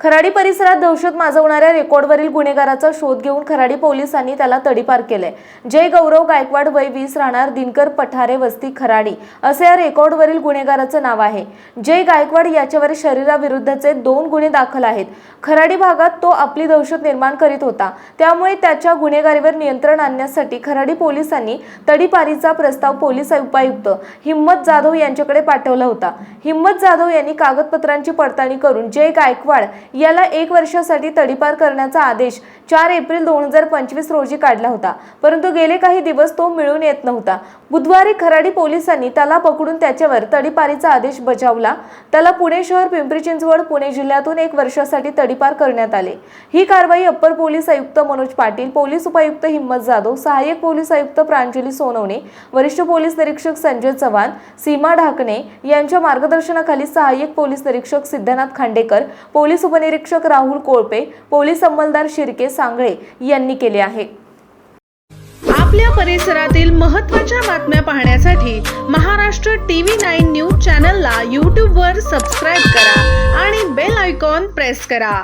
खराडी परिसरात दहशत माजवणाऱ्या रेकॉर्डवरील गुन्हेगाराचा शोध घेऊन खराडी पोलिसांनी त्याला तडीपार केलंय. जय गौरव गायकवाड वय वीस राहणार दिनकर पठारे वस्ती खराडी. असे या रेकॉर्डवरील गुन्हेगाराचं नाव आहे. जय गायकवाड याच्यावर शरीराविरुद्धचे दोन गुन्हे दाखल आहेत. खराडी भागात तो आपली दहशत निर्माण करीत होता. त्यामुळे त्याच्या गुन्हेगारीवर नियंत्रण आणण्यासाठी खराडी पोलिसांनी तडीपारीचा प्रस्ताव पोलीस उपायुक्त हिम्मत जाधव यांच्याकडे पाठवला होता. हिम्मत जाधव यांनी कागदपत्रांची पडताळणी करून जय गायकवाड याला एक वर्षासाठी तडीपार करण्याचा आदेश चार एप्रिल दोन हजार पंचवीस रोजी काढला होता. परंतु गेले काही दिवस तो मिळून येत नव्हता. बुधवारी खराडी पोलिसांनी त्याला पकडून त्याच्यावर तडीपारीचा आदेश बजावला. त्याला पुणे शहर पिंपरी चिंचवड पुणे जिल्ह्यातून एक वर्षासाठी तडीपार करण्यात आले. ही कारवाई अप्पर पोलीस आयुक्त मनोज पाटील पोलीस उपायुक्त हिम्मत जाधव सहाय्यक पोलीस आयुक्त प्रांजली सोनवणे वरिष्ठ पोलीस निरीक्षक संजय चव्हाण सीमा ढाकणे यांच्या मार्गदर्शनाखाली सहाय्यक पोलीस निरीक्षक सिद्धनाथ खांडेकर पोलीस उप उपनिरीक्षक राहुल कोळपे पोलीस अंमलदार शिर्के सांगळे यांनी केले आहे. आपल्या परिसरातील महत्त्वाच्या बातम्या पाहण्यासाठी महाराष्ट्र टीव्ही नाईन न्यूज चॅनलला यूट्यूबवर सबस्क्राईब करा आणि बेल आयकॉन प्रेस करा.